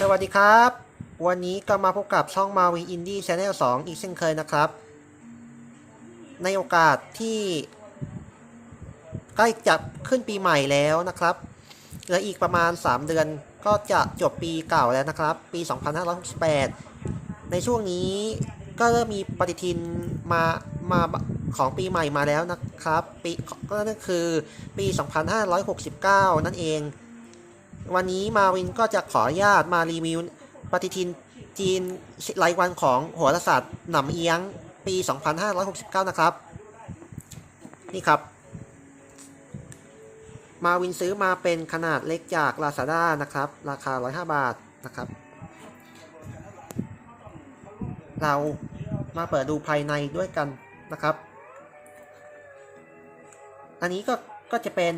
สวัสดีครับ วันนี้ก็มาพบกับช่องมาวินอินดี้ชาแนล2อีกเช่นเคยนะครับ ในโอกาสที่ใกล้จะขึ้นปีใหม่แล้วนะครับเหลืออีกประมาณ 3 เดือนก็จะจบปีเก่าแล้วนะครับ ปี 2568 ในช่วงนี้ก็เริ่มมีปฏิทินมามาของปีใหม่มาแล้วนะครับปีก็นั่นคือปี 2569 นั่นเอง วันนี้มาวินก็จะขออนุญาตมารีวิวปฏิทินจีนรายวันของโหราศาสตร์หนำเอียงปี 2569 นะครับ นี่ครับ มาวินซื้อมาเป็นขนาดเล็กจาก Lazada นะครับ ราคา 105 บาทนะครับ เรามาเปิดดูภายในด้วยกันนะครับ อันนี้ก็ก็จะเป็น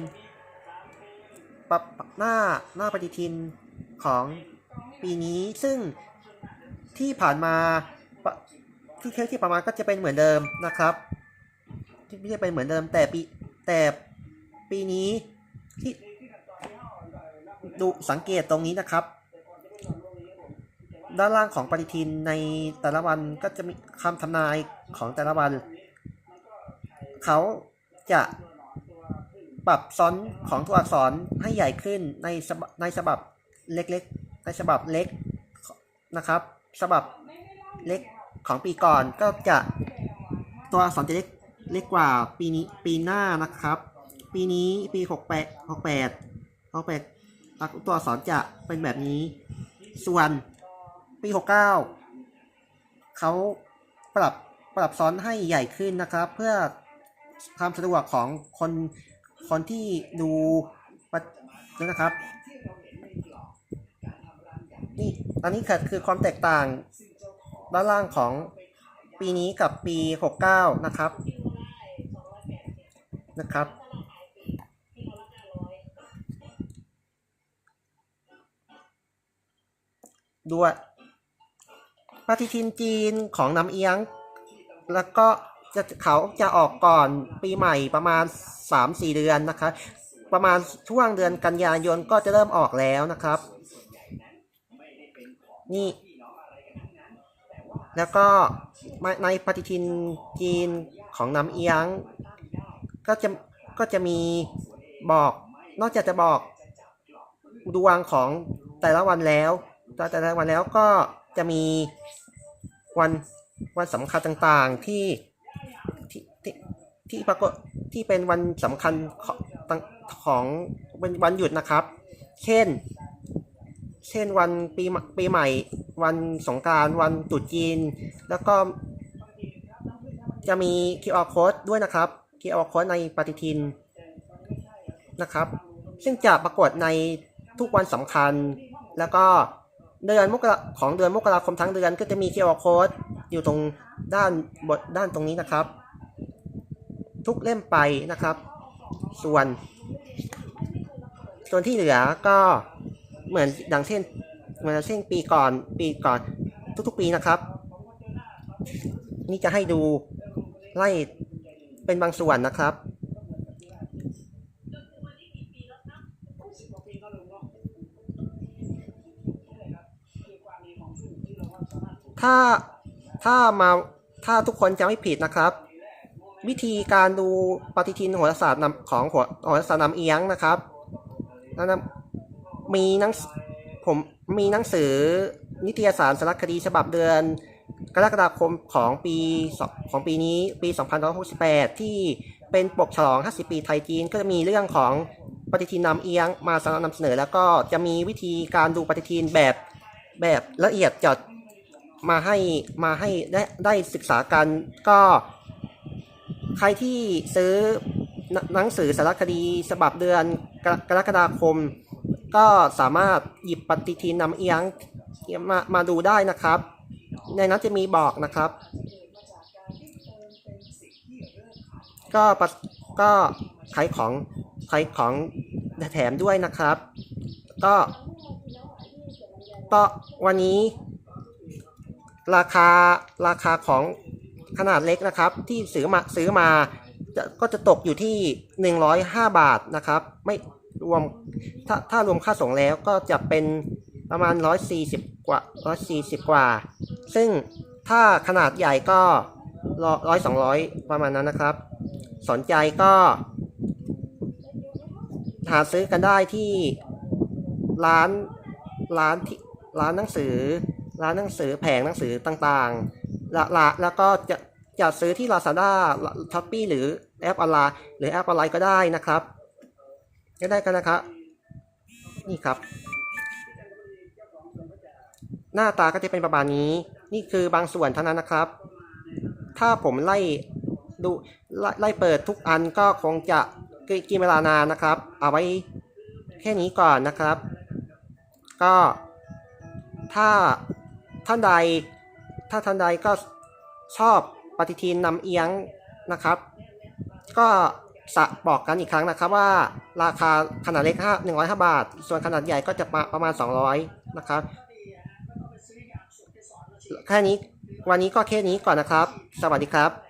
ปรับหน้าหน้าปฏิทินของปีนี้ซึ่งที่ผ่านมาที่เทปที่ประมาณก็จะเป็นเหมือนเดิมนะครับที่ไม่ใช่เป็นเหมือนเดิมแต่ปีแต่ปีนี้ที่ดูสังเกตตรงนี้นะครับ ด้านล่างของปฏิทินในแต่ละวันก็จะมีคำทำนายของแต่ละวัน เขาจะ ปรับซ้อนของตัวอักษรให้ใหญ่ขึ้นในในฉบับเล็กๆในฉบับเล็กนะครับฉบับเล็กของปีก่อนก็จะตัวอักษรจะเล็กเล็กกว่าปีนี้ปีหน้านะครับ ปีนี้ปีหกแปดหกแปดหกแปดตัวอักษรจะเป็นแบบนี้ ส่วนปีหกเก้าเขาปรับปรับซ้อนให้ใหญ่ขึ้นนะครับ เพื่อความสะดวกของคน คนที่ดูนะครับนี่อันนี้คือคือความแตกต่างด้านล่างของปีนี้กับปี 69 นะครับ นะครับ ด้วยปฏิทินจีนของน้ำเอียง แล้วก็ จะเขาจะออกก่อนปีใหม่ประมาณ 3-4 เดือนนะคะประมาณช่วงเดือนกันยายนก็จะเริ่มออกแล้วนะครับ นี่ แล้วก็ในปฏิทินจีนของน้ำเอียง ก็จะก็จะมีบอก นอกจากจะบอกดวงของแต่ละวันแล้ว แต่ละวันแล้วก็จะมีวันวันสำคัญต่างๆที่ที่ที่ ที่ปรากฏที่เป็นวันสำคัญของของเป็นวันหยุดนะครับ เช่น เช่นวันปีปีใหม่ วันสงการวันตรุษจีน แล้วก็ จะมี QR code ด้วยนะครับ QR code ในปฏิทินนะครับ ซึ่งจะปรากฏในทุกวันสำคัญ แล้วก็เดือนมกราของเดือนมกราคมทั้งเดือนก็จะมี QR code อยู่ตรงด้านบทด้านตรงนี้นะครับ ทุกเล่มไปนะครับ ส่วน ส่วนที่เหลือก็เหมือนดังเช่นเหมือนเช่นปีก่อนปีก่อนทุกๆปีนะครับ นี่จะให้ดูไล่เป็นบางส่วนนะครับ ถ้าถ้ามาถ้าทุกคนจะไม่ผิดนะครับ วิธีการดูปฏิทินโหราศาสตร์นำของโหราศาสตร์นำเอียงนะครับนั่นนะมีหนังผมมีหนังสือนิตยสารสารคดีฉบับเดือนกรกฎาคมของปีของปีนี้ปี 2568 ที่เป็นปกฉลอง 50 ปีไทยจีน ก็จะมีเรื่องของปฏิทินนำเอียงมาสนำเสนอ แล้วก็จะมีวิธีการดูปฏิทินแบบแบบละเอียดจดมาให้มาให้ได้ได้ศึกษากันก็ ใครที่ซื้อหนังสือสารคดีฉบับเดือนกรกฎาคม ก็สามารถหยิบปฏิทินนำเอียงมามาดูได้นะครับ ในนั้นจะมีบอกนะครับ ก็ก็ขายของขายของแถมด้วยนะครับ ก็ก็วันนี้ ราคาราคาของ ขนาดเล็กนะครับ ที่ซื้อมาซื้อมาจะก็จะตกอยู่ที่ 105 บาทนะครับ ไม่รวมถ้าถ้ารวมค่าส่งแล้วก็จะเป็นประมาณ 140 กว่า 140 กว่า ซึ่งถ้าขนาดใหญ่ก็ร้อยสองร้อยประมาณนั้นนะครับ สนใจก็ หาซื้อกันได้ที่ร้านร้านที่ร้านหนังสือ ร้านหนังสือแผงหนังสือต่างๆ ละละแล้วก็จะจะซื้อที่ Lazada s h o p e e หรือแอปออนไลน์หรือแอปออนไลน์ก็ได้นะครับก็ได้กันนะครับนี่ครับ หน้าตาก็จะเป็นประมาณนี้ นี่คือบางส่วนเท่านั้นนะครับ ถ้าผมไล่ดูไลไล่เปิดทุกอันก็คงจะกินเวลานานนะครับ เอาไว้แค่นี้ก่อนนะครับ ก็ถ้าท่านใด ถ้าท่านใดก็ชอบปฏิทินนำเอียงนะครับ ก็สะบอกกันอีกครั้งนะครับว่าราคาขนาดเล็ก5 105 บาท ส่วนขนาดใหญ่ก็จะประมาณ 200 นะครับ แค่นี้วันนี้ก็แค่นี้ก่อนนะครับ สวัสดีครับ